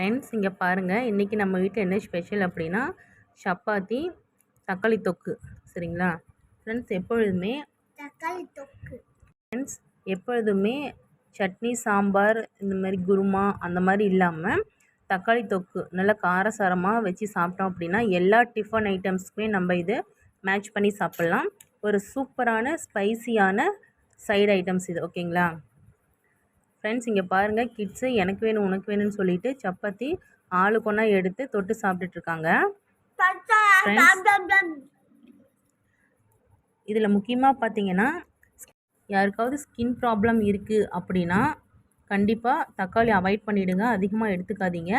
Friends இங்கே பாருங்கள் இன்றைக்கி நம்ம வீட்டில் என்ன ஸ்பெஷல் அப்படின்னா சப்பாத்தி தக்காளி தொக்கு. சரிங்களா? ஃப்ரெண்ட்ஸ் எப்பொழுதுமே தக்காளி தொக்கு. ஃப்ரெண்ட்ஸ் எப்பொழுதுமே சட்னி சாம்பார் இந்த மாதிரி குருமா அந்த மாதிரி இல்லாமல் தக்காளி தொக்கு நல்லா காரசாரமாக வச்சு சாப்பிட்டோம் அப்படின்னா எல்லா டிஃபன் ஐட்டம்ஸ்க்குமே நம்ம இது மேட்ச் பண்ணி சாப்பிட்லாம். ஒரு சூப்பரான ஸ்பைசியான சைடு ஐட்டம்ஸ் இது. ஓகேங்களா ஃப்ரெண்ட்ஸ் இங்கே பாருங்கள் கிட்ஸு எனக்கு வேணும் உனக்கு வேணும்னு சொல்லிட்டு சப்பாத்தி ஆளுக்கு ஒன்றா எடுத்து தொட்டு சாப்பிட்டுட்ருக்காங்க. இதில் முக்கியமாக பார்த்தீங்கன்னா யாருக்காவது ஸ்கின் ப்ராப்ளம் இருக்குது அப்படின்னா கண்டிப்பாக தக்காளி அவாய்ட் பண்ணிவிடுங்க அதிகமாக எடுத்துக்காதீங்க.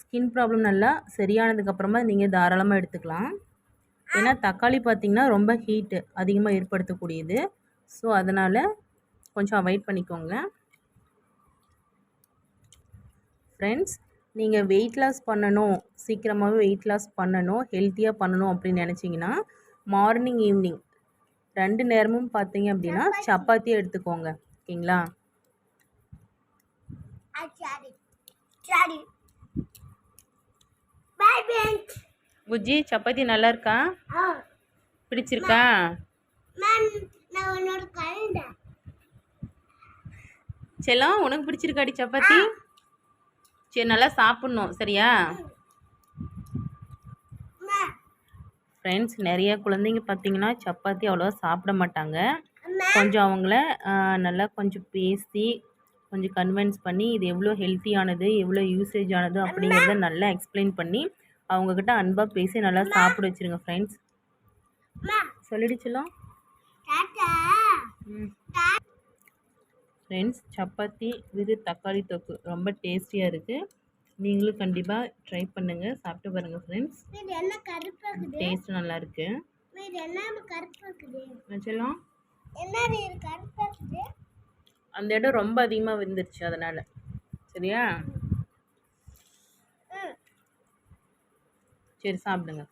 ஸ்கின் ப்ராப்ளம் நல்லா சரியானதுக்கப்புறமா நீங்கள் தாராளமாக எடுத்துக்கலாம். ஏன்னா தக்காளி பார்த்திங்கன்னா ரொம்ப ஹீட்டு அதிகமாக ஏற்படுத்தக்கூடியது. ஸோ அதனால் கொஞ்சம் அவாய்ட் பண்ணிக்கோங்க. ஃப்ரெண்ட்ஸ் நீங்கள் வெயிட் லாஸ் பண்ணணும் சீக்கிரமாகவே வெயிட் லாஸ் பண்ணணும் ஹெல்த்தியாக பண்ணணும் அப்படின்னு நினச்சிங்கன்னா மார்னிங் ஈவினிங் ரெண்டு நேரமும் பார்த்தீங்க அப்படின்னா சப்பாத்தி எடுத்துக்கோங்க. ஓகேங்களா? புஜ்ஜி சப்பாத்தி நல்லா இருக்கா? பிடிச்சிருக்கா? செல்லம் உனக்கு பிடிச்சிருக்காடி சப்பாத்தி? சரி நல்லா சாப்பிட்ணும் சரியா? ஃப்ரெண்ட்ஸ் நிறைய குழந்தைங்க பார்த்தீங்கன்னா சப்பாத்தி அவ்வளோவா சாப்பிட மாட்டாங்க. கொஞ்சம் அவங்கள நல்லா கொஞ்சம் பேசி கொஞ்சம் கன்வின்ஸ் பண்ணி இது எவ்வளோ ஹெல்த்தியானது எவ்வளோ யூசேஜ் ஆனது அப்படிங்கிறத நல்லா எக்ஸ்பிளைன் பண்ணி அவங்கக்கிட்ட அன்பாக பேசி நல்லா சாப்பிட வச்சுருங்க ஃப்ரெண்ட்ஸ் சொல்லிடுச்சுலாம் ம். ஃப்ரெண்ட்ஸ் சப்பாத்தி வித் தக்காளி தொக்கு. ரொம்ப டேஸ்டியாக இருக்குது நீங்களும் கண்டிப்பாக ட்ரை பண்ணுங்கள் சாப்பிட்டு பாருங்கள் ஃப்ரெண்ட்ஸ். டேஸ்ட் நல்லா இருக்கு. கருப்பாக்குது அந்த இடம் ரொம்ப அதிகமாக வெந்துருச்சு அதனால். சரியா? சரி சாப்பிடுங்க.